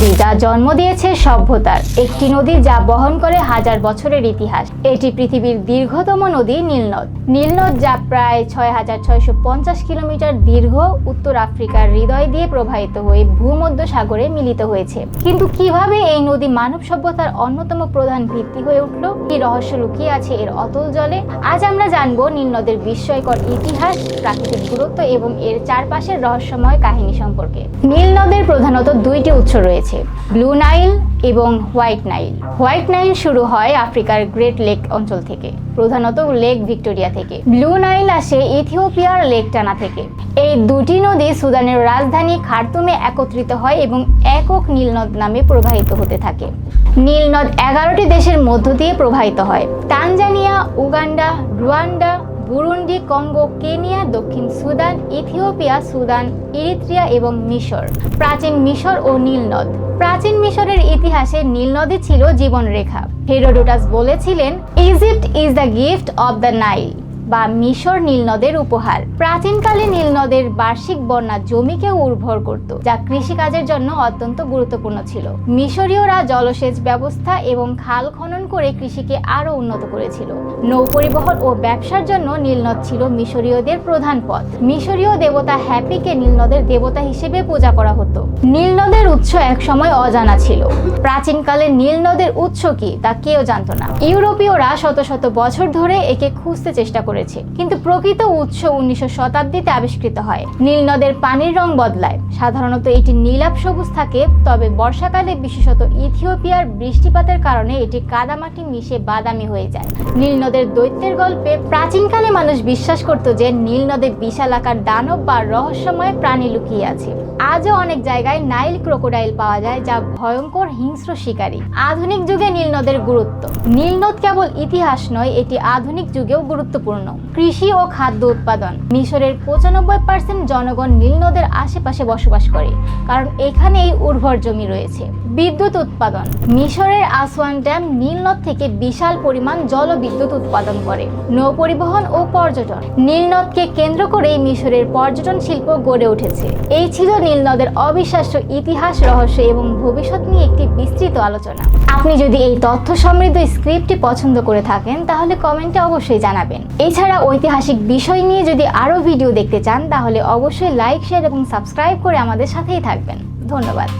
নদী যা জন্ম দিয়েছে সভ্যতার। একটি নদী যা বহন করে হাজার বছরের ইতিহাস। এটি পৃথিবীর দীর্ঘতম নদী নীলনদ। নীলনদ যা প্রায় ছয় হাজার ছয়শো পঞ্চাশ কিলোমিটার দীর্ঘ, উত্তর আফ্রিকার হৃদয় দিয়ে প্রবাহিত হয়ে ভূমধ্য সাগরে মিলিত হয়েছে। কিন্তু কীভাবে এই নদী মানব সভ্যতার অন্যতম প্রধান ভিত্তি হয়ে উঠল? কি রহস্য লুকিয়ে আছে এর অতল জলে? আজ আমরা জানব নীলনদের বিস্ময়কর ইতিহাস, প্রাকৃতিক গুরুত্ব এবং এর চারপাশের রহস্যময় কাহিনী সম্পর্কে। নীলনদের প্রধানত দুইটি উৎস রয়েছে। ব্লু নাইল এবং হোয়াইট নাইল। হোয়াইট নাইল শুরু হয় আফ্রিকার গ্রেট লেক অঞ্চল থেকে, প্রধানত লেক ভিক্টোরিয়া থেকে। ব্লু নাইল আসে ইথিওপিয়ার লেক টানা থেকে। এই দুটি নদী সুদানের রাজধানী খার্তুমে একত্রিত হয় এবং একক নীলনদ নামে প্রবাহিত হতে থাকে। নীলনদ এগারোটি দেশের মধ্য দিয়ে প্রবাহিত হয়। Tanzania, Uganda, Rwanda Burundi, Congo, Kenya, দক্ষিণ সুদান, ইথিওপিয়া, সুদান, ইরিত্রিয়া এবং মিশর। প্রাচীন মিশর ও নীলনদ প্রাচীন মিশরের ইতিহাসে নীলনদই ছিল জীবনরেখা। হেরোডোটাস বলেছিলেন, Egypt is the gift of the Nile. বা মিশর নীলনদের উপহার। প্রাচীনকালে নীলনদের বার্ষিক বন্যা জমিকে উর্বর করত, যা কৃষিকাজের জন্য অত্যন্ত গুরুত্বপূর্ণ ছিল। মিশরীয়রা জলসেচ ব্যবস্থা এবং খাল খনন করে কৃষিকে আরও উন্নত করেছিল। নৌ পরিবহন ও ব্যবসার জন্য নীলনদ ছিল মিশরীয়দের প্রধান পথ। মিশরীয় দেবতা হ্যাপিকে নীলনদের দেবতা হিসেবে পূজা করা হতো। নীলনদের উৎস একসময় অজানা ছিল। প্রাচীনকালে নীলনদের উৎস কি তা কেউ জানতো না। ইউরোপীয়রা শত শত বছর ধরে একে খুঁজতে চেষ্টা করেছে। কিন্তু প্রকৃত উৎস উনিশশো শতাব্দীতে আবিষ্কৃত হয়। নীল নদের পানির রং বদলায়। সাধারণত এটি নীলাভ সবুজ থাকে, তবে বর্ষাকালে বিশেষত ইথিওপিয়ার বৃষ্টিপাতের কারণে এটি কাদামাটি মিশে বাদামি হয়ে যায়। নীল নদের দৈত্যের গল্পে প্রাচীনকালে মানুষ বিশ্বাস করত যে নীল নদে বিশাল আকার দানব বা রহস্যময় প্রাণী লুকিয়ে আছে। আজও অনেক জায়গায় নাইল ক্রোকোডাইল পাওয়া যায় যা ভয়ঙ্কর হিংস্র শিকারী। আধুনিক যুগে নীলনদের গুরুত্ব। নীলনদ কেবল ইতিহাস নয়, এটি আধুনিক যুগেও গুরুত্বপূর্ণ। কৃষি ও খাদ্য উৎপাদন। মিশরের পঁচানব্বই পার্সেন্ট জনগণ নীলনদের আশেপাশে বসবাস করে, কারণ এখানেই উর্বর জমি রয়েছে। বিদ্যুৎ উৎপাদন। মিশরের আসওয়ান ড্যাম নীলনদ থেকে বিশাল পরিমাণ জলবিদ্যুৎ উৎপাদন করে। নৌ পরিবহন ও পর্যটন। নীলনদকে কেন্দ্র করেই মিশরের পর্যটন শিল্প গড়ে উঠেছে। এই ছিল নীলনদের অবিশ্বাস্য ইতিহাস, রহস্য এবং ভবিষ্যৎ নিয়ে একটি বিস্তৃত আলোচনা। আপনি যদি এই তথ্য সমৃদ্ধ স্ক্রিপ্টটি পছন্দ করে থাকেন, তাহলে কমেন্টে অবশ্যই জানাবেন। এছাড়া ঐতিহাসিক বিষয় নিয়ে যদি আরও ভিডিও দেখতে চান, তাহলে অবশ্যই লাইক, শেয়ার এবং সাবস্ক্রাইব করে আমাদের সাথেই থাকবেন। ধন্যবাদ।